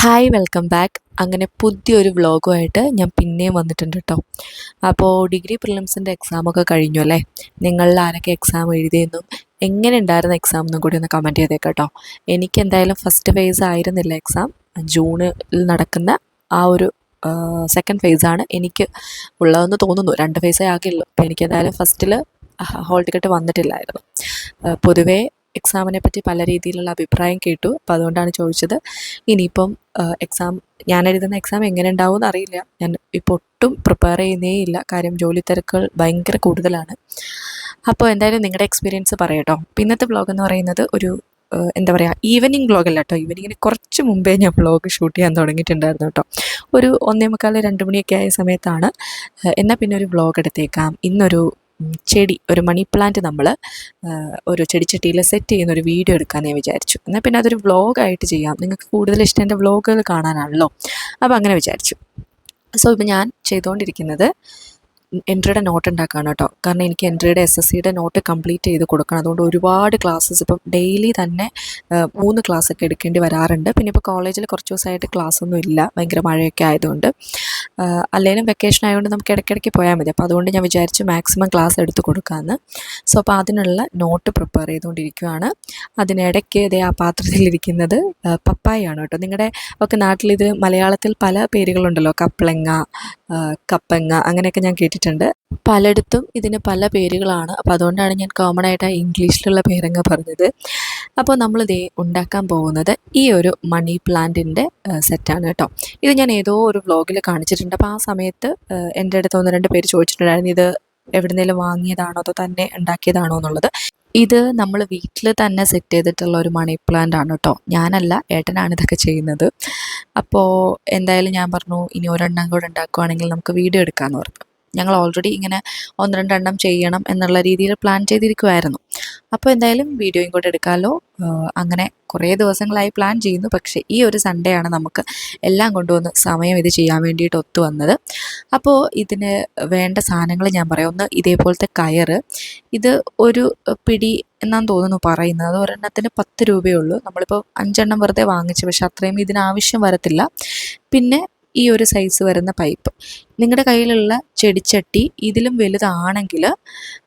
Hi welcome back അങ്ങനെ പുതിയൊരു വ്ളോഗുമായിട്ട് ഞാൻ പിന്നെയും വന്നിട്ടുണ്ട് കേട്ടോ അപ്പോൾ ഡിഗ്രി പ്രിലിംസിന്റെ എക്സാമൊക്കെ കഴിഞ്ഞു അല്ലേ? നിങ്ങളിൽ ആരൊക്കെ എക്സാം എഴുതിയെന്നും എങ്ങനെ ഉണ്ടായിരുന്ന എക്സാം എന്നും കൂടി ഒന്ന് കമന്റ് ചെയ്തേക്കാം കേട്ടോ എനിക്ക് എന്തായാലും ഫസ്റ്റ് ഫേസ് ആയിരുന്നില്ല എക്സാം ജൂണിൽ നടക്കുന്ന ആ ഒരു സെക്കൻഡ് ഫേസാണ് എനിക്ക് ഉള്ളതെന്ന് തോന്നുന്നു. രണ്ട് ഫേസേ ആകെയുള്ളൂ. അപ്പോൾ എനിക്ക് എന്തായാലും ഫസ്റ്റിൽ ഹോൾ ടിക്കറ്റ് വന്നിട്ടില്ലായിരുന്നു. പൊതുവേ എക്സാമിനെ പറ്റി പല രീതിയിലുള്ള അഭിപ്രായം കേട്ടു. അപ്പോൾ അതുകൊണ്ടാണ് ചോദിച്ചത്. ഇനിയിപ്പം എക്സാം ഞാൻ എഴുതുന്ന എക്സാം എങ്ങനെ ഉണ്ടാവും എന്നറിയില്ല ഞാൻ ഇപ്പോൾ ഒട്ടും പ്രിപ്പയർ ചെയ്യുന്നേ ഇല്ല. കാര്യം ജോലി തിരക്കുകൾ ഭയങ്കര കൂടുതലാണ്. അപ്പോൾ എന്തായാലും നിങ്ങളുടെ എക്സ്പീരിയൻസ് പറയട്ടോ. ഇന്നത്തെ ബ്ലോഗ് എന്ന് പറയുന്നത് ഒരു എന്താ പറയുക ഈവനിങ് വ്ളോഗ് അല്ല കേട്ടോ. ഈവനിങ്ങിന് കുറച്ച് മുമ്പേ ഞാൻ ബ്ലോഗ് ഷൂട്ട് ചെയ്യാൻ തുടങ്ങിയിട്ടുണ്ടായിരുന്നു കേട്ടോ. ഒരു ഒന്നേ മുക്കാൽ രണ്ട് മണിയൊക്കെ ആയ സമയത്താണ് എന്നാൽ പിന്നെ ഒരു ബ്ലോഗ് എടുത്തേക്കാം. ഇന്നൊരു ചെടി ഒരു മണി പ്ലാന്റ് നമ്മൾ ഒരു ചെടിച്ചട്ടിയിൽ സെറ്റ് ചെയ്യുന്ന ഒരു വീഡിയോ എടുക്കാമെന്ന് വിചാരിച്ചു. എന്നാൽ പിന്നെ അതൊരു വ്ളോഗായിട്ട് ചെയ്യാം. നിങ്ങൾക്ക് കൂടുതൽ ഇഷ്ടം എന്റെ വ്ളോഗുകൾ കാണാനാണല്ലോ. അപ്പോൾ അങ്ങനെ വിചാരിച്ചു. സോ ഇപ്പം ഞാൻ ചെയ്തുകൊണ്ടിരിക്കുന്നത് എൻട്രിയുടെ നോട്ട് ഉണ്ടാക്കുകയാണ് കേട്ടോ. കാരണം എനിക്ക് എൻട്രിയുടെ എസ് എസ് സിയുടെ നോട്ട് കംപ്ലീറ്റ് ചെയ്ത് കൊടുക്കണം. അതുകൊണ്ട് ഒരുപാട് ക്ലാസ്സസ് ഇപ്പം ഡെയിലി തന്നെ മൂന്ന് ക്ലാസ്സൊക്കെ എടുക്കേണ്ടി വരാറുണ്ട്. പിന്നെ ഇപ്പോൾ കോളേജിൽ കുറച്ച് ദിവസമായിട്ട് ക്ലാസ്സൊന്നും ഇല്ല. ഭയങ്കര മഴയൊക്കെ ആയതുകൊണ്ട്. അല്ലെങ്കിലും വെക്കേഷൻ ആയതുകൊണ്ട് നമുക്ക് ഇടയ്ക്കിടയ്ക്ക് പോയാൽ മതി. അപ്പോൾ അതുകൊണ്ട് ഞാൻ വിചാരിച്ചു മാക്സിമം ക്ലാസ് എടുത്ത് കൊടുക്കാമെന്ന് സോ അപ്പോൾ അതിനുള്ള നോട്ട് പ്രിപ്പയർ ചെയ്തുകൊണ്ടിരിക്കുകയാണ് അതിനിടയ്ക്ക് ഇതേ ആ പാത്രത്തിലിരിക്കുന്നത് പപ്പായയാണ് കേട്ടോ. നിങ്ങളുടെ ഒക്കെ നാട്ടിൽ ഇത് മലയാളത്തിൽ പല പേരുകളുണ്ടല്ലോ. കപ്പളങ്ങ കപ്പങ്ങ അങ്ങനെയൊക്കെ ഞാൻ കേട്ടിട്ടുണ്ട്. പലയിടത്തും ഇതിന് പല പേരുകളാണ്. അപ്പോൾ അതുകൊണ്ടാണ് ഞാൻ കോമൺ ആയിട്ട് ഇംഗ്ലീഷിലുള്ള പേരങ്ങ് പറഞ്ഞത്. അപ്പോൾ നമ്മളിതേ ഉണ്ടാക്കാൻ പോകുന്നത് ഈ ഒരു മണി പ്ലാന്റിന്റെ സെറ്റാണ് കേട്ടോ. ഇത് ഞാൻ ഏതോ ഒരു വ്ളോഗിൽ കാണിച്ചിട്ടുണ്ട്. അപ്പോൾ ആ സമയത്ത് എന്റെ അടുത്ത് ഒന്ന് രണ്ട് പേര് ചോദിച്ചിട്ടുണ്ടായിരുന്നു ഇത് എവിടുന്നേലും വാങ്ങിയതാണോ അതോ തന്നെ ഉണ്ടാക്കിയതാണോ എന്നുള്ളത്? ഇത് നമ്മൾ വീട്ടിൽ തന്നെ സെറ്റ് ചെയ്തിട്ടുള്ള ഒരു മണി പ്ലാന്റ് ആണ് കേട്ടോ. ഞാനല്ല ഏട്ടനാണ് ഇതൊക്കെ ചെയ്യുന്നത്. അപ്പോൾ എന്തായാലും ഞാൻ പറഞ്ഞു ഇനി ഒരെണ്ണം കൂടെ ഉണ്ടാക്കുവാണെങ്കിൽ നമുക്ക് വീഡിയോ എടുക്കാമെന്ന് പറഞ്ഞു. ഞങ്ങൾ ഓൾറെഡി ഇങ്ങനെ ഒന്ന് രണ്ടെണ്ണം ചെയ്യണം എന്നുള്ള രീതിയിൽ പ്ലാൻ ചെയ്തിരിക്കുമായിരുന്നു അപ്പോൾ എന്തായാലും വീഡിയോയും കൂടെ എടുക്കാമല്ലോ അങ്ങനെ കുറേ ദിവസങ്ങളായി പ്ലാൻ ചെയ്യുന്നു. പക്ഷേ ഈ ഒരു സൺഡേ ആണ് നമുക്ക് എല്ലാം കൊണ്ടുവന്ന് സമയം ഇത് ചെയ്യാൻ വേണ്ടിയിട്ട് ഒത്തു വന്നത്. അപ്പോൾ ഇതിന് വേണ്ട സാധനങ്ങൾ ഞാൻ പറയാം. ഒന്ന് ഇതേപോലത്തെ കയറ്. ഇത് ഒരു പിടി എന്നാന്ന് തോന്നുന്നു പറയുന്നത്. അത് ഒരെണ്ണത്തിന് പത്ത് രൂപയേ ഉള്ളൂ. നമ്മളിപ്പോൾ അഞ്ചെണ്ണം വെറുതെ വാങ്ങിച്ചു. പക്ഷെ അത്രയും ഇതിനാവശ്യം വരത്തില്ല. പിന്നെ ഈ ഒരു സൈസ് വരുന്ന പൈപ്പ് നിങ്ങളുടെ കയ്യിലുള്ള ചെടിച്ചട്ടി ഇതിലും വലുതാണെങ്കിൽ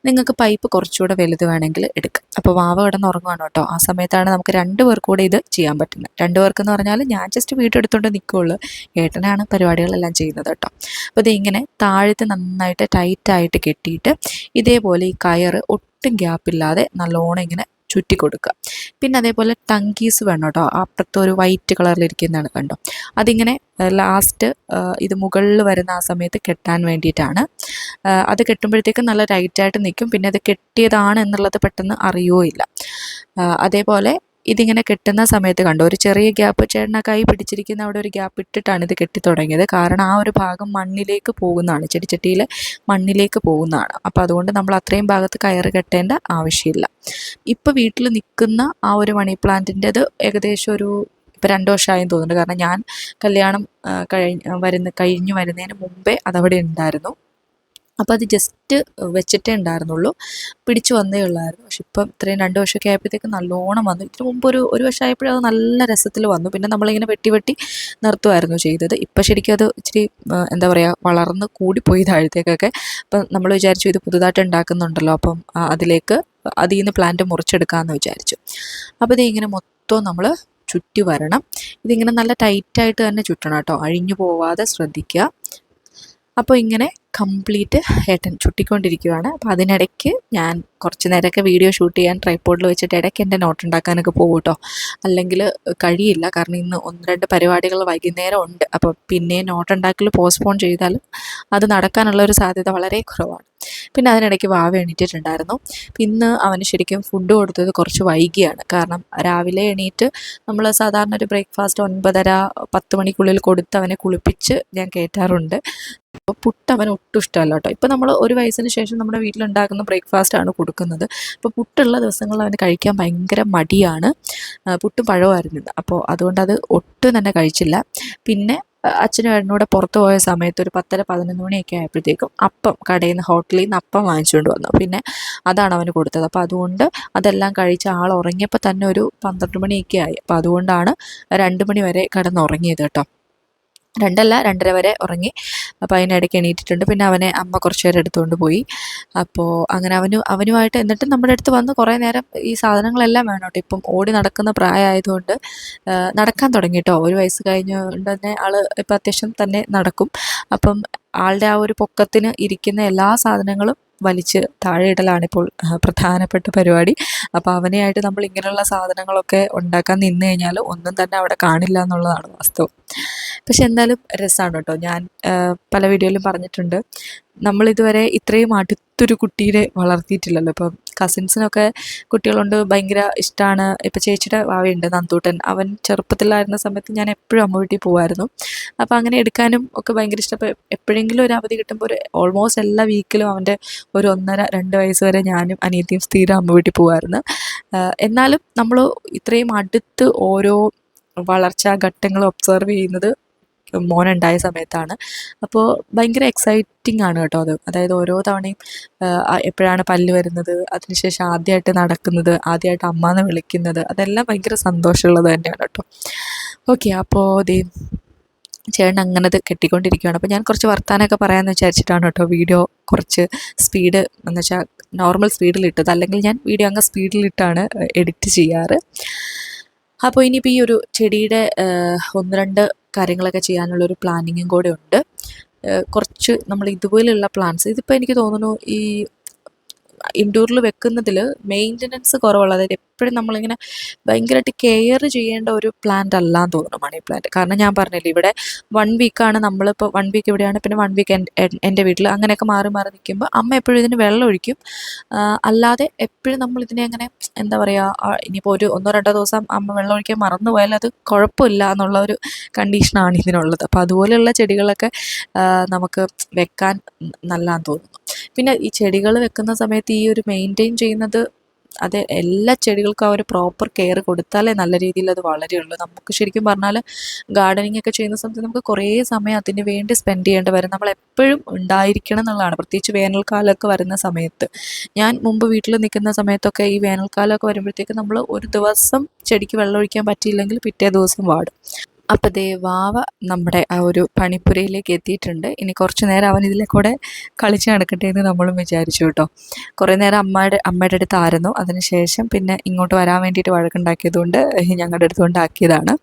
നിങ്ങൾക്ക് പൈപ്പ് കുറച്ചുകൂടെ വലുത് വേണമെങ്കിൽ എടുക്കാം. അപ്പോൾ വാവ കിടന്ന് ഉറങ്ങുവാണ് കേട്ടോ. ആ സമയത്താണ് നമുക്ക് രണ്ട് പേർക്ക് കൂടെ ഇത് ചെയ്യാൻ പറ്റുന്നത്. രണ്ട് പേർക്കെന്ന് പറഞ്ഞാൽ ഞാൻ ജസ്റ്റ് വീട്ടെടുത്തുകൊണ്ട് നിൽക്കുകയുള്ളൂ ഏട്ടനാണ് പരിപാടികളെല്ലാം ചെയ്യുന്നത് കേട്ടോ. അപ്പോൾ ഇതിങ്ങനെ താഴത്ത് നന്നായിട്ട് ടൈറ്റായിട്ട് കെട്ടിയിട്ട് ഇതേപോലെ ഈ കയറ് ഒട്ടും ഗ്യാപ്പില്ലാതെ നല്ലോണം ഇങ്ങനെ ചുറ്റി കൊടുക്കുക പിന്നെ അതേപോലെ ടങ്കീസ് വേണം കേട്ടോ. അപ്പുറത്ത് ഒരു വൈറ്റ് കളറിലിരിക്കുന്നതാണ് കണ്ടോ. അതിങ്ങനെ ലാസ്റ്റ് ഇത് മുകളിൽ വരുന്ന ആ സമയത്ത് കെട്ടാൻ വേണ്ടിയിട്ടാണ്. അത് കെട്ടുമ്പോഴത്തേക്കും നല്ല ടൈറ്റായിട്ട് നിൽക്കും. പിന്നെ അത് കെട്ടിയതാണ് എന്നുള്ളത് പെട്ടെന്ന് അറിയുകയില്ല. അതേപോലെ ഇതിങ്ങനെ കെട്ടുന്ന സമയത്ത് കണ്ടോ ഒരു ചെറിയ ഗ്യാപ്പ് ചേട്ടന കൈ പിടിച്ചിരിക്കുന്ന അവിടെ ഒരു ഗ്യാപ്പ് ഇട്ടിട്ടാണ് ഇത് കെട്ടി തുടങ്ങിയത് കാരണം ആ ഒരു ഭാഗം മണ്ണിലേക്ക് പോകുന്നതാണ് ചെടിച്ചട്ടിയിൽ മണ്ണിലേക്ക് പോകുന്നതാണ്. അപ്പോൾ അതുകൊണ്ട് നമ്മൾ അത്രയും ഭാഗത്ത് കയറ് കെട്ടേണ്ട ആവശ്യമില്ല. ഇപ്പോൾ വീട്ടിൽ നിൽക്കുന്ന ആ ഒരു മണി പ്ലാന്റിന്റെത് ഏകദേശം ഒരു ഇപ്പം രണ്ട് വർഷമായെന്ന് തോന്നുന്നുണ്ട്. കാരണം ഞാൻ കല്യാണം കഴിഞ്ഞ് വരുന്ന കഴിഞ്ഞു വരുന്നതിന് മുമ്പേ അതവിടെ ഉണ്ടായിരുന്നു. അപ്പോൾ അത് ജസ്റ്റ് വെച്ചിട്ടേ ഉണ്ടായിരുന്നുള്ളൂ. പിടിച്ചു വന്നേ ഉള്ളായിരുന്നു. പക്ഷെ ഇപ്പം ഇത്രയും രണ്ട് വർഷമൊക്കെ ആയപ്പോഴത്തേക്ക് നല്ലോണം വന്നു. ഇതിന് മുമ്പ് ഒരു ഒരു വർഷമായപ്പോഴും അത് നല്ല രസത്തിൽ വന്നു. പിന്നെ നമ്മളിങ്ങനെ വെട്ടി വെട്ടി നിർത്തുമായിരുന്നു ചെയ്തത്. ഇപ്പം ശരിക്കും അത് ഇച്ചിരി എന്താ പറയുക വളർന്ന് കൂടിപ്പോയി താഴത്തേക്കൊക്കെ. അപ്പം നമ്മൾ വിചാരിച്ചു ഇത് പുതുതായിട്ട് ഉണ്ടാക്കുന്നുണ്ടല്ലോ. അപ്പം അതിലേക്ക് അതിൽ നിന്ന് പ്ലാന്റ് മുറിച്ചെടുക്കാമെന്ന് വിചാരിച്ചു. അപ്പോൾ ഇത് ഇങ്ങനെ മൊത്തം നമ്മൾ ചുറ്റി വരണം. ഇതിങ്ങനെ നല്ല ടൈറ്റായിട്ട് തന്നെ ചുറ്റണം കേട്ടോ. അഴിഞ്ഞു പോവാതെ ശ്രദ്ധിക്കുക. അപ്പോൾ ഇങ്ങനെ കംപ്ലീറ്റ് ഏട്ടൻ ചുട്ടിക്കൊണ്ടിരിക്കുകയാണ് അപ്പോൾ അതിനിടയ്ക്ക് ഞാൻ കുറച്ച് നേരമൊക്കെ വീഡിയോ ഷൂട്ട് ചെയ്യാൻ ട്രൈപ്പോഡിൽ വെച്ചിട്ട് ഇടയ്ക്ക് എന്റെ നോട്ട് ഉണ്ടാക്കാനൊക്കെ പോകും കേട്ടോ അല്ലെങ്കിൽ കഴിയില്ല. കാരണം ഇന്ന് ഒന്ന് രണ്ട് പരിപാടികൾ വൈകുന്നേരം ഉണ്ട്. അപ്പോൾ പിന്നെ നോട്ട് ഉണ്ടാക്കൽ പോസ്റ്റ്പോൺ ചെയ്താലും അത് നടക്കാനുള്ള ഒരു സാധ്യത വളരെ കുറവാണ്. പിന്നെ അതിനിടയ്ക്ക് വാവ എണീറ്റിട്ടുണ്ടായിരുന്നു. ഇന്ന് അവന് ശരിക്കും ഫുഡ് കൊടുത്തത് കുറച്ച് വൈകിയാണ്. കാരണം രാവിലെ എണീറ്റ് നമ്മൾ സാധാരണ ഒരു ബ്രേക്ക്ഫാസ്റ്റ് ഒൻപതര പത്ത് മണിക്കുള്ളിൽ കൊടുത്ത് അവനെ കുളിപ്പിച്ച് ഞാൻ കയറ്റാറുണ്ട് അപ്പോൾ പുട്ട് അവന് ഒട്ടും ഇഷ്ടമല്ല കേട്ടോ. ഇപ്പോൾ നമ്മൾ ഒരു വയസ്സിന് ശേഷം നമ്മുടെ വീട്ടിലുണ്ടാക്കുന്ന ബ്രേക്ക്ഫാസ്റ്റ് ആണ് കൊടുക്കുന്നത്. അപ്പോൾ പുട്ടുള്ള ദിവസങ്ങളിൽ അവന് കഴിക്കാൻ ഭയങ്കര മടിയാണ്. പുട്ടും പഴവുമായിരുന്നു അപ്പോൾ അതുകൊണ്ട് അത് ഒട്ടും തന്നെ കഴിച്ചില്ല. പിന്നെ അച്ഛനും ഏട്ടനും കൂടെ പുറത്ത് പോയ സമയത്ത് ഒരു പത്തര പതിനൊന്ന് മണിയൊക്കെ ആയപ്പോഴത്തേക്കും അപ്പം കടയിൽ നിന്ന് ഹോട്ടലിൽ നിന്ന് അപ്പം വാങ്ങിച്ചുകൊണ്ട് വന്നു. പിന്നെ അതാണ് അവന് കൊടുത്തത്. അപ്പോൾ അതുകൊണ്ട് അതെല്ലാം കഴിച്ച് ആൾ ഉറങ്ങിയപ്പോൾ തന്നെ ഒരു പന്ത്രണ്ട് മണിയൊക്കെ ആയി. അപ്പോൾ അതുകൊണ്ടാണ് രണ്ട് മണി വരെ കിടന്നുറങ്ങിയത് കേട്ടോ. രണ്ടല്ല രണ്ടര വരെ ഉറങ്ങി. അപ്പോൾ അതിനിടയ്ക്ക് എണീറ്റിട്ടുണ്ട്. പിന്നെ അവനെ അമ്മ കുറച്ച് നേരം എടുത്തുകൊണ്ട് പോയി. അപ്പോൾ അങ്ങനെ അവന് അവനുമായിട്ട് എന്നിട്ട് നമ്മുടെ അടുത്ത് വന്ന് കുറേ നേരം ഈ സാധനങ്ങളെല്ലാം വേണം കേട്ടോ. ഇപ്പം ഓടി നടക്കുന്ന പ്രായമായതുകൊണ്ട് നടക്കാൻ തുടങ്ങി കേട്ടോ. ഒരു വയസ്സ് കഴിഞ്ഞുകൊണ്ട് തന്നെ ആൾ ഇപ്പം അത്യാവശ്യം തന്നെ നടക്കും. അപ്പം ആളുടെ ആ ഒരു പൊക്കത്തിന് ഇരിക്കുന്ന എല്ലാ സാധനങ്ങളും വലിച്ച് താഴെ ഇടലാണിപ്പോൾ പ്രധാനപ്പെട്ട പരിപാടി. അപ്പോൾ അവനെയായിട്ട് നമ്മൾ ഇങ്ങനെയുള്ള സാധനങ്ങളൊക്കെ ഉണ്ടാക്കാൻ നിന്ന് കഴിഞ്ഞാൽ ഒന്നും തന്നെ അവിടെ കാണില്ല എന്നുള്ളതാണ് വാസ്തവം. പക്ഷെ എന്തായാലും രസമാണ് കേട്ടോ. ഞാൻ പല വീഡിയോയിലും പറഞ്ഞിട്ടുണ്ട്. നമ്മളിതുവരെ ഇത്രയും അടുത്തൊരു കുട്ടീനെ വളർത്തിയിട്ടില്ലല്ലോ. ഇപ്പം കസിൻസിനൊക്കെ കുട്ടികളുണ്ട് ഭയങ്കര ഇഷ്ടമാണ് ഇപ്പം ചേച്ചിയുടെ വാവയുണ്ട് നന്ദൂട്ടൻ. അവൻ ചെറുപ്പത്തിലായിരുന്ന സമയത്ത് ഞാൻ എപ്പോഴും അമ്മ വീട്ടിൽ പോകുമായിരുന്നു അപ്പോൾ അങ്ങനെ എടുക്കാനും ഒക്കെ ഭയങ്കര ഇഷ്ടം. എപ്പോഴെങ്കിലും ഒരു അവധി കിട്ടുമ്പോൾ ഒരു ഓൾമോസ്റ്റ് എല്ലാ വീക്കിലും അവന്റെ ഒരു ഒന്നര രണ്ട് വയസ്സ് വരെ ഞാനും അനിയത്തിയും സ്ഥിരം അമ്മ വീട്ടിൽ പോകുമായിരുന്നു എന്നാലും നമ്മൾ ഇത്രയും അടുത്ത് ഓരോ വളർച്ചാ ഘട്ടങ്ങൾ ഒബ്സർവ് ചെയ്യുന്നത് മോനുണ്ടായ സമയത്താണ്. അപ്പോൾ ഭയങ്കര എക്സൈറ്റിംഗ് ആണ് കേട്ടോ അത്. അതായത് ഓരോ തവണയും എപ്പോഴാണ് പല്ല് വരുന്നത് അതിനുശേഷം ആദ്യമായിട്ട് നടക്കുന്നത് ആദ്യമായിട്ട് അമ്മ എന്ന് വിളിക്കുന്നത് അതെല്ലാം ഭയങ്കര സന്തോഷമുള്ളത് തന്നെയാണ് കേട്ടോ. ഓക്കെ അപ്പോൾ ദേ ചേട്ടൻ അങ്ങനെ അത് കെട്ടിക്കൊണ്ടിരിക്കുകയാണ് അപ്പോൾ ഞാൻ കുറച്ച് വർത്താനമൊക്കെ പറയാമെന്ന് വിചാരിച്ചിട്ടാണ് കേട്ടോ വീഡിയോ കുറച്ച് സ്പീഡ് എന്ന് വെച്ചാൽ നോർമൽ സ്പീഡിലിട്ടത് അല്ലെങ്കിൽ ഞാൻ വീഡിയോ അങ്ങ് സ്പീഡിലിട്ടാണ് എഡിറ്റ് ചെയ്യാറ്. അപ്പോൾ ഇനിയിപ്പോൾ ഈ ഒരു ചെടിയുടെ ഒന്ന് രണ്ട് കാര്യങ്ങളൊക്കെ ചെയ്യാനുള്ള ഒരു പ്ലാനിങ്ങും കൂടെ ഉണ്ട്. കുറച്ച് നമ്മൾ ഇതുപോലെയുള്ള പ്ലാൻസ് ഇതിപ്പോൾ എനിക്ക് തോന്നുന്നു ഈ ഇൻഡോറിൽ വെക്കുന്നതിൽ മെയിന്റനൻസ് കുറവുള്ള അതായത് എപ്പോഴും നമ്മളിങ്ങനെ ഭയങ്കരമായിട്ട് കെയർ ചെയ്യേണ്ട ഒരു പ്ലാന്റ് അല്ലാന്ന് തോന്നുന്നു മണി പ്ലാന്റ്. കാരണം ഞാൻ പറഞ്ഞില്ല ഇവിടെ വൺ വീക്കാണ് നമ്മളിപ്പോൾ വൺ വീക്ക് ഇവിടെയാണ് പിന്നെ വൺ വീക്ക് എന്റെ വീട്ടിൽ അങ്ങനെയൊക്കെ മാറി മാറി നിൽക്കുമ്പോൾ അമ്മ എപ്പോഴും ഇതിന് വെള്ളം ഒഴിക്കും. അല്ലാതെ എപ്പോഴും നമ്മൾ ഇതിനെ അങ്ങനെ എന്താ പറയുക ഇനിയിപ്പോൾ ഒരു ഒന്നോ രണ്ടോ ദിവസം അമ്മ വെള്ളം ഒഴിക്കാൻ മറന്നു പോയാൽ അത് കുഴപ്പമില്ല എന്നുള്ള ഒരു കണ്ടീഷനാണ് ഇതിനുള്ളത്. അപ്പോൾ അതുപോലെയുള്ള ചെടികളൊക്കെ നമുക്ക് വെക്കാൻ നല്ലതാന്ന് തോന്നുന്നു. പിന്നെ ഈ ചെടികൾ വെക്കുന്ന സമയത്ത് ഈ ഒരു മെയിന്റെയിൻ ചെയ്യുന്നത് അത് എല്ലാ ചെടികൾക്കും ആ ഒരു പ്രോപ്പർ കെയർ കൊടുത്താലേ നല്ല രീതിയിൽ അത് വളരെയുള്ളൂ നമുക്ക് ശരിക്കും പറഞ്ഞാൽ ഗാർഡനിങ് ഒക്കെ ചെയ്യുന്ന സമയത്ത് നമുക്ക് കുറേ സമയം അതിന് വേണ്ടി സ്പെൻഡ് ചെയ്യേണ്ടി വരും. നമ്മൾ എപ്പോഴും ഉണ്ടായിരിക്കണം എന്നുള്ളതാണ്. പ്രത്യേകിച്ച് വേനൽക്കാലമൊക്കെ വരുന്ന സമയത്ത്. ഞാൻ മുമ്പ് വീട്ടിൽ നിൽക്കുന്ന സമയത്തൊക്കെ ഈ വേനൽക്കാലമൊക്കെ വരുമ്പോഴത്തേക്ക് നമ്മൾ ഒരു ദിവസം ചെടിക്ക് വെള്ളം ഒഴിക്കാൻ പറ്റിയില്ലെങ്കിൽ പിറ്റേ ദിവസം വാടും. അപ്പോൾ ദേ വാവ നമ്മുടെ ആ ഒരു പണിപ്പുരയിലേക്ക് എത്തിയിട്ടുണ്ട്. ഇനി കുറച്ച് നേരം അവൻ ഇതിലെ കൂടെ കളിച്ച് നടക്കട്ടെ എന്ന് നമ്മളും വിചാരിച്ചു കേട്ടോ. കുറേ നേരം അമ്മയുടെ അമ്മയുടെ അടുത്തായിരുന്നു അതിനുശേഷം പിന്നെ ഇങ്ങോട്ട് വരാൻ വേണ്ടിയിട്ട് വഴക്കുണ്ടാക്കിയതുകൊണ്ട് ഞങ്ങളുടെ അടുത്ത് കൊണ്ടാക്കിയതാണ്.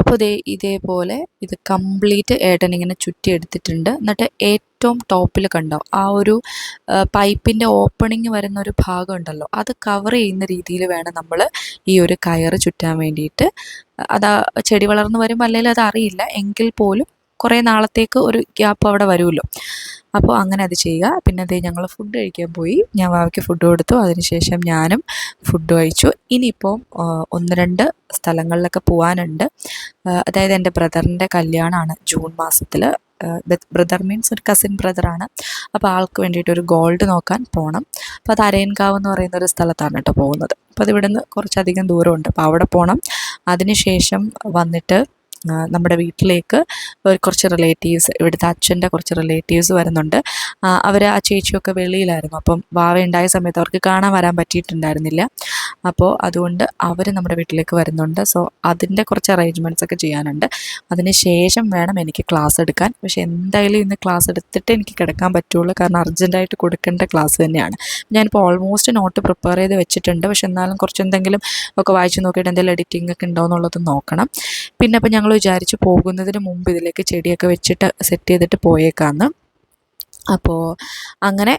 അപ്പോൾ ഇതേ ഇതേപോലെ ഇത് കംപ്ലീറ്റ് ഏട്ടൻ ഇങ്ങനെ ചുറ്റി എടുത്തിട്ടുണ്ട് എന്നിട്ട് ഏറ്റവും ടോപ്പിൽ കണ്ടോ ആ ഒരു പൈപ്പിന്റെ ഓപ്പണിങ് വരുന്ന ഒരു ഭാഗം ഉണ്ടല്ലോ അത് കവർ ചെയ്യുന്ന രീതിയിൽ വേണം നമ്മൾ ഈ ഒരു കയറ് ചുറ്റാൻ വേണ്ടിയിട്ട്. അത് ചെടി വളർന്നു വരുമ്പോൾ അല്ലെങ്കിൽ അത് അറിയില്ല എങ്കിൽ പോലും കുറേ നാളത്തേക്ക് ഒരു ഗ്യാപ്പ് അവിടെ വരുമല്ലോ. അപ്പോൾ അങ്ങനെ അത് ചെയ്യുക. പിന്നെ അതേ ഞങ്ങൾ ഫുഡ് കഴിക്കാൻ പോയി. ഞാൻ വാവയ്ക്ക് ഫുഡ് കൊടുത്തു. അതിനുശേഷം ഞാനും ഫുഡ് കഴിച്ചു. ഇനിയിപ്പോൾ ഒന്ന് രണ്ട് സ്ഥലങ്ങളിലൊക്കെ പോകാനുണ്ട് അതായത് എന്റെ ബ്രദറിന്റെ കല്യാണമാണ് ജൂൺ മാസത്തിൽ ബ്രദർ മീൻസ് ഒരു കസിൻ ബ്രദറാണ് അപ്പോൾ ആൾക്ക് വേണ്ടിയിട്ട് ഒരു ഗോൾഡ് നോക്കാൻ പോകണം അപ്പോൾ അത് അരയൻകാവ് എന്ന് പറയുന്ന ഒരു സ്ഥലത്താണ് കേട്ടോ പോകുന്നത്. അപ്പോൾ അത് ഇവിടുന്ന് കുറച്ചധികം ദൂരമുണ്ട്. അപ്പോൾ അവിടെ പോകണം അതിനുശേഷം വന്നിട്ട് നമ്മുടെ വീട്ടിലേക്ക് കുറച്ച് റിലേറ്റീവ്സ് ഇവിടുത്തെ അച്ഛന്റെ കുറച്ച് റിലേറ്റീവ്സ് വരുന്നുണ്ട്. അവർ ആ ചേച്ചിയൊക്കെ വെളിയിലായിരുന്നു. അപ്പം വാവ ഉണ്ടായ സമയത്ത് അവർക്ക് കാണാൻ വരാൻ പറ്റിയിട്ടുണ്ടായിരുന്നില്ല. അപ്പോൾ അതുകൊണ്ട് അവർ നമ്മുടെ വീട്ടിലേക്ക് വരുന്നുണ്ട്. സോ അതിന്റെ കുറച്ച് അറേഞ്ച്മെന്റ്സ് ഒക്കെ ചെയ്യാനുണ്ട്. അതിന് ശേഷം വേണം എനിക്ക് ക്ലാസ് എടുക്കാൻ. പക്ഷേ എന്തായാലും ഇന്ന് ക്ലാസ് എടുത്തിട്ട് എനിക്ക് കിടക്കാൻ പറ്റുള്ളൂ. കാരണം അർജന്റായിട്ട് കൊടുക്കേണ്ട ക്ലാസ് തന്നെയാണ്. ഞാനിപ്പോൾ ഓൾമോസ്റ്റ് നോട്ട് പ്രിപ്പയർ ചെയ്ത് വെച്ചിട്ടുണ്ട്. പക്ഷെ എന്നാലും കുറച്ച് എന്തെങ്കിലും ഒക്കെ വായിച്ച് നോക്കിയിട്ട് എന്തെങ്കിലും എഡിറ്റിംഗ് ഒക്കെ ഉണ്ടോ എന്നുള്ളത് നോക്കണം. പിന്നെ അപ്പോൾ ഞങ്ങൾ വിചാരിച്ച് പോകുന്നതിന് മുമ്പ് ഇതിലേക്ക് ചെടിയൊക്കെ വെച്ചിട്ട് സെറ്റ് ചെയ്തിട്ട് പോയേക്കാന്ന്. അപ്പോൾ അങ്ങനെ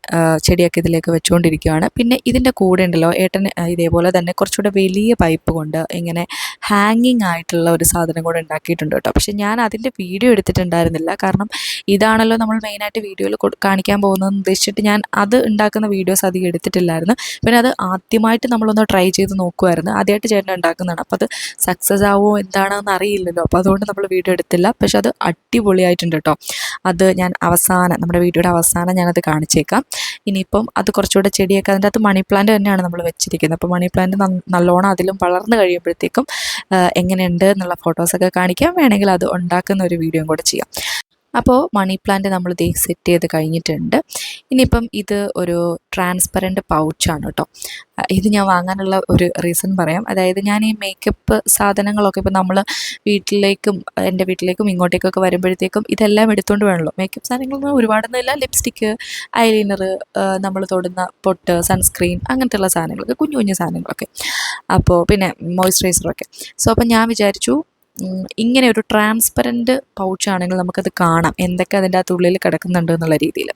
ചെടിയൊക്കെ ഇതിലേക്ക് വെച്ചുകൊണ്ടിരിക്കുകയാണ് പിന്നെ ഇതിന്റെ കൂടെ ഉണ്ടല്ലോ ഏട്ടൻ ഇതേപോലെ തന്നെ കുറച്ചുകൂടെ വലിയ പൈപ്പ് കൊണ്ട് ഇങ്ങനെ ഹാങ്ങിങ് ആയിട്ടുള്ള ഒരു സാധനം കൂടെ ഉണ്ടാക്കിയിട്ടുണ്ട് കേട്ടോ. പക്ഷേ ഞാൻ അതിന്റെ വീഡിയോ എടുത്തിട്ടുണ്ടായിരുന്നില്ല. കാരണം ഇതാണല്ലോ നമ്മൾ മെയിനായിട്ട് വീഡിയോയിൽ കാണിക്കാൻ പോകുന്നതെന്ന് ഉദ്ദേശിച്ചിട്ട് ഞാൻ അത് ഉണ്ടാക്കുന്ന വീഡിയോസ് അധികം എടുത്തിട്ടില്ലായിരുന്നു. പിന്നെ അത് ആദ്യമായിട്ട് നമ്മളൊന്ന് ട്രൈ ചെയ്ത് നോക്കുമായിരുന്നു ആദ്യമായിട്ട് ചേട്ടൻ ഉണ്ടാക്കുന്നതാണ്. അപ്പോൾ അത് സക്സസ് ആവുമോ എന്താണെന്ന് അറിയില്ലല്ലോ. അപ്പോൾ അതുകൊണ്ട് നമ്മൾ വീഡിയോ എടുത്തില്ല. പക്ഷെ അത് അടിപൊളിയായിട്ടുണ്ട് കേട്ടോ. അത് ഞാൻ അവസാനം നമ്മുടെ വീഡിയോയുടെ അവസാനം ഞാനത് കാണിച്ചേക്കാം. ഇനിയിപ്പം അത് കുറച്ചുകൂടെ ചെടിയൊക്കെ അതിന്റെ അകത്ത് മണി പ്ലാന്റ് തന്നെയാണ് നമ്മൾ വെച്ചിരിക്കുന്നത്. അപ്പോൾ മണി പ്ലാന്റ് നല്ലോണം അതിലും വളർന്നു കഴിയുമ്പോഴത്തേക്കും എങ്ങനെയുണ്ട് എന്നുള്ള ഫോട്ടോസൊക്കെ കാണിക്കാം. വേണമെങ്കിൽ അത് ഉണ്ടാക്കുന്ന ഒരു വീഡിയോയും കൂടെ ചെയ്യാം. അപ്പോൾ മണി പ്ലാന്റ് നമ്മൾ ദേ സെറ്റ് ചെയ്ത് കഴിഞ്ഞിട്ടുണ്ട്. ഇനിയിപ്പം ഇത് ഒരു ട്രാൻസ്പെറന്റ് പൗച്ചാണ് കേട്ടോ ഇത് ഞാൻ വാങ്ങാനുള്ള ഒരു റീസൺ പറയാം. അതായത് ഞാൻ ഈ മേക്കപ്പ് സാധനങ്ങളൊക്കെ ഇപ്പം നമ്മൾ വീട്ടിലേക്കും എന്റെ വീട്ടിലേക്കും ഇങ്ങോട്ടേക്കൊക്കെ വരുമ്പോഴത്തേക്കും ഇതെല്ലാം എടുത്തുകൊണ്ട് വേണമല്ലോ മേക്കപ്പ് സാധനങ്ങളൊന്നും ഒരുപാടൊന്നുമില്ല. ലിപ്സ്റ്റിക്ക് ഐലൈനർ നമ്മൾ തൊടുന്ന പൊട്ട് സൺസ്ക്രീൻ അങ്ങനത്തെയുള്ള സാധനങ്ങളൊക്കെ കുഞ്ഞു കുഞ്ഞു സാധനങ്ങളൊക്കെ. അപ്പോൾ പിന്നെ മോയ്സ്ചറൈസറൊക്കെ സോ അപ്പം ഞാൻ വിചാരിച്ചു ഇങ്ങനെ ഒരു ട്രാൻസ്പെറന്റ് പൗച്ചാണെങ്കിൽ നമുക്കത് കാണാം. എന്തൊക്കെ അതിന്റെ അകത്തുള്ളിൽ കിടക്കുന്നുണ്ട് എന്നുള്ള രീതിയിൽ.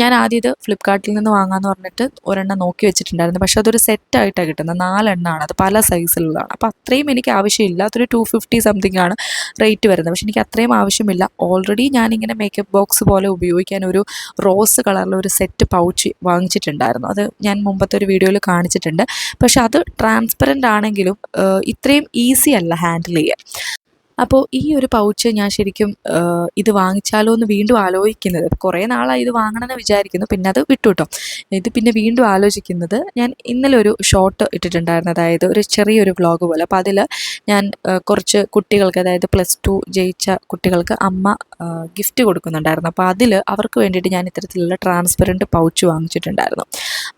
ഞാൻ ആദ്യം ഇത് ഫ്ലിപ്കാർട്ടിൽ നിന്ന് വാങ്ങാമെന്ന് പറഞ്ഞിട്ട് ഒരെണ്ണം നോക്കി വെച്ചിട്ടുണ്ടായിരുന്നു. പക്ഷേ അതൊരു സെറ്റായിട്ടാണ് കിട്ടുന്നത്. നാലെണ്ണമാണ് അത് പല സൈസിലുള്ളതാണ് അപ്പോൾ അത്രയും എനിക്ക് ആവശ്യമില്ല. അതൊരു ടു ഫിഫ്റ്റി സംതിങ് ആണ് റേറ്റ് വരുന്നത്. പക്ഷേ എനിക്ക് അത്രയും ആവശ്യമില്ല. ഓൾറെഡി ഞാനിങ്ങനെ മേക്കപ്പ് ബോക്സ് പോലെ ഉപയോഗിക്കാൻ ഒരു റോസ് കളറിലെ ഒരു സെറ്റ് പൗച്ച് വാങ്ങിച്ചിട്ടുണ്ടായിരുന്നു. അത് ഞാൻ മുമ്പത്തെ ഒരു വീഡിയോയിൽ കാണിച്ചിട്ടുണ്ട്. പക്ഷേ അത് ട്രാൻസ്പെറന്റ് ആണെങ്കിലും ഇത്രയും ഈസി അല്ല ഹാൻഡിൽ ചെയ്യാൻ. അപ്പോൾ ഈ ഒരു പൗച്ച് ഞാൻ ശരിക്കും ഇത് വാങ്ങിച്ചാലോ എന്ന് വീണ്ടും ആലോചിക്കുന്നത്. കുറേ നാളായി ഇത് വാങ്ങണമെന്ന് വിചാരിക്കുന്നു. പിന്നെ അത് വിട്ടു കേട്ടോ ഇത് പിന്നെ വീണ്ടും ആലോചിക്കുന്നത് ഞാൻ ഇന്നലെ ഒരു ഷോർട്ട് ഇട്ടിട്ടുണ്ടായിരുന്നു. അതായത് ഒരു ചെറിയൊരു വ്ളോഗ് പോലെ. അപ്പോൾ അതിൽ ഞാൻ കുറച്ച് കുട്ടികൾക്ക് അതായത് പ്ലസ് ടു ജയിച്ച കുട്ടികൾക്ക് അമ്മ ഗിഫ്റ്റ് കൊടുക്കുന്നുണ്ടായിരുന്നു. അപ്പോൾ അതിൽ അവർക്ക് വേണ്ടിയിട്ട് ഞാൻ ഇത്തരത്തിലുള്ള ട്രാൻസ്പെറന്റ് പൗച്ച് വാങ്ങിച്ചിട്ടുണ്ടായിരുന്നു.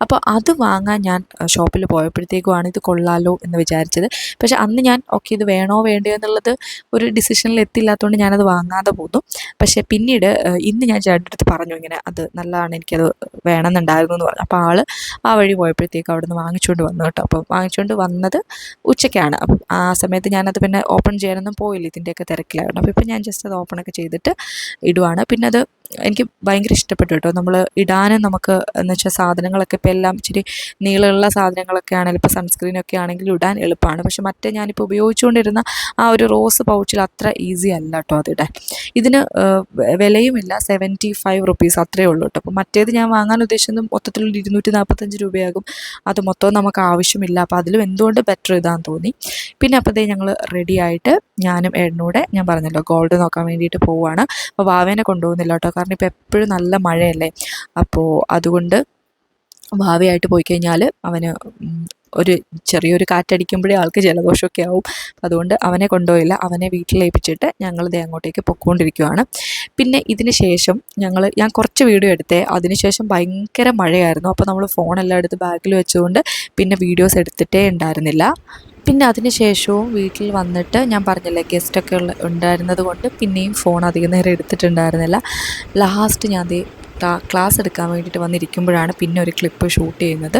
അപ്പോൾ അത് വാങ്ങാൻ ഞാൻ ഷോപ്പിൽ പോയപ്പോഴത്തേക്കുമാണ് ഇത് കൊള്ളാലോ എന്ന് വിചാരിച്ചത്. പക്ഷേ അന്ന് ഞാൻ ഓക്കെ ഇത് വേണോ വേണ്ടയോ എന്നുള്ളത് ഒരു ഡിസിഷനിൽ എത്തില്ലാത്തതുകൊണ്ട് ഞാനത് വാങ്ങാതെ പോന്നു. പക്ഷേ പിന്നീട് ഇന്ന് ഞാൻ ചേട്ടന്റെ അടുത്ത് പറഞ്ഞു ഇങ്ങനെ അത് നല്ലതാണ് എനിക്കത് വേണമെന്നുണ്ടായിരുന്നു എന്ന് പറഞ്ഞു. അപ്പോൾ ആൾ ആ വഴി പോയപ്പോഴത്തേക്ക് അവിടെ നിന്ന് വാങ്ങിച്ചുകൊണ്ട് വന്നു കേട്ടോ. അപ്പോൾ വാങ്ങിച്ചുകൊണ്ട് വന്നത് ഉച്ചയ്ക്കാണ്. അപ്പം ആ സമയത്ത് ഞാനത് പിന്നെ ഓപ്പൺ ചെയ്യാനൊന്നും പോയില്ല ഇതിന്റെയൊക്കെ തിരക്കിലായിരുന്നു അപ്പോൾ ഇപ്പം ഞാൻ ജസ്റ്റ് അത് ഓപ്പണൊക്കെ ചെയ്തിട്ട് ഇടുവാണ്. പിന്നെ അത് എനിക്ക് ഭയങ്കര ഇഷ്ടപ്പെട്ടു കേട്ടോ. നമ്മൾ ഇടാനും നമുക്ക് എന്ന് വെച്ചാൽ സാധനങ്ങളൊക്കെ ഇപ്പോൾ എല്ലാം ഇച്ചിരി നീളമുള്ള സാധനങ്ങളൊക്കെ ആണെങ്കിലും ഇപ്പോൾ സൺസ്ക്രീനൊക്കെ ആണെങ്കിലും ഇടാൻ എളുപ്പമാണ് പക്ഷെ മറ്റേ ഞാനിപ്പോൾ ഉപയോഗിച്ചുകൊണ്ടിരുന്ന ആ ഒരു റോസ് പൗച്ചിൽ അത്ര ഈസി അല്ല കേട്ടോ അതിടാൻ ഇതിന് വിലയുമില്ല. സെവന്റി ഫൈവ് റുപ്പീസ് അത്രയേ ഉള്ളൂ കേട്ടോ. അപ്പോൾ മറ്റേത് ഞാൻ വാങ്ങാൻ ഉദ്ദേശിച്ചത് മൊത്തത്തിൽ ഇരുന്നൂറ്റി നാൽപ്പത്തഞ്ച് രൂപയാകും. അത് മൊത്തം നമുക്ക് ആവശ്യമില്ല. അപ്പോൾ അതിലും എന്തുകൊണ്ട് ബെറ്റർ ഇതാന്ന് തോന്നി. പിന്നെ അപ്പോഴത്തേ ഞങ്ങൾ റെഡി ആയിട്ട് ഞാനും എണ്ണൂടെ ഞാൻ പറഞ്ഞല്ലോ ഗോൾഡ് നോക്കാൻ വേണ്ടിയിട്ട് പോവുകയാണ് അപ്പോൾ വാവേനെ കൊണ്ടുപോകുന്നില്ല കേട്ടോ. കാരണം ഇപ്പോൾ എപ്പോഴും നല്ല മഴയല്ലേ? അപ്പോൾ അതുകൊണ്ട് ഭാവിയായിട്ട് പോയി കഴിഞ്ഞാൽ അവന് ഒരു ചെറിയൊരു കാറ്റടിക്കുമ്പോഴേ ആൾക്ക് ജലദോഷമൊക്കെ ആവും. അതുകൊണ്ട് അവനെ കൊണ്ടുപോയില്ല. അവനെ വീട്ടിലേപ്പിച്ചിട്ട് ഞങ്ങൾ ദേ അങ്ങോട്ടേക്ക് പൊക്കോണ്ടിരിക്കുവാണ്. പിന്നെ ഇതിന് ശേഷം ഞങ്ങൾ ഞാൻ കുറച്ച് വീഡിയോ എടുത്തേ. അതിനുശേഷം ഭയങ്കര മഴയായിരുന്നു. അപ്പോൾ നമ്മൾ ഫോണെല്ലാം എടുത്ത് ബാഗിൽ വെച്ചുകൊണ്ട് പിന്നെ വീഡിയോസ് എടുത്തിട്ടേ ഉണ്ടായിരുന്നില്ല. പിന്നെ അതിന് ശേഷവും വീട്ടിൽ വന്നിട്ട് ഞാൻ പറഞ്ഞില്ലേ ഗസ്റ്റൊക്കെ ഉള്ള ഉണ്ടായിരുന്നത് കൊണ്ട് പിന്നെയും ഫോൺ അധികം നേരം എടുത്തിട്ടുണ്ടായിരുന്നില്ല. ലാസ്റ്റ് ഞാൻ ക്ലാസ് എടുക്കാൻ വേണ്ടിയിട്ട് വന്നിരിക്കുമ്പോഴാണ് പിന്നെ ഒരു ക്ലിപ്പ് ഷൂട്ട് ചെയ്യുന്നത്.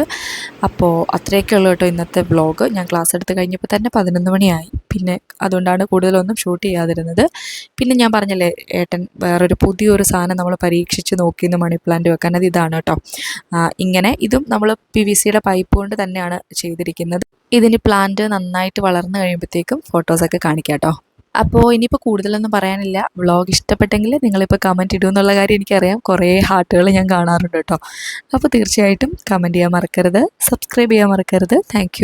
അപ്പോൾ അത്രയൊക്കെ ഉള്ളൂ കേട്ടോ ഇന്നത്തെ ബ്ലോഗ് ഞാൻ ക്ലാസ് എടുത്ത് കഴിഞ്ഞപ്പോൾ തന്നെ പതിനൊന്ന് മണിയായി. പിന്നെ അതുകൊണ്ടാണ് കൂടുതലൊന്നും ഷൂട്ട് ചെയ്യാതിരുന്നത്. പിന്നെ ഞാൻ പറഞ്ഞല്ലേ ഏട്ടൻ വേറൊരു പുതിയൊരു സാധനം നമ്മൾ പരീക്ഷിച്ച് നോക്കിയെന്ന് മണി പ്ലാന്റ് വെക്കാൻ. അത് ഇതാണ് കേട്ടോ. ഇങ്ങനെ ഇതും നമ്മൾ പി വി സിയുടെ പൈപ്പ് കൊണ്ട് തന്നെയാണ് ചെയ്തിരിക്കുന്നത്. ഇതിന് പ്ലാന്റ് നന്നായിട്ട് വളർന്നു കഴിയുമ്പോഴത്തേക്കും ഫോട്ടോസൊക്കെ കാണിക്കാം കേട്ടോ. അപ്പോൾ ഇനിയിപ്പോൾ കൂടുതലൊന്നും പറയാനില്ല. വ്ളോഗ് ഇഷ്ടപ്പെട്ടെങ്കിൽ നിങ്ങളിപ്പോൾ കമന്റ് ഇടും എന്നുള്ള കാര്യം എനിക്കറിയാം. കുറേ ഹാർട്ടുകൾ ഞാൻ കാണാറുണ്ട് കേട്ടോ. അപ്പോൾ തീർച്ചയായിട്ടും കമന്റ് ചെയ്യാൻ മറക്കരുത്. സബ്സ്ക്രൈബ് ചെയ്യാൻ മറക്കരുത്. താങ്ക്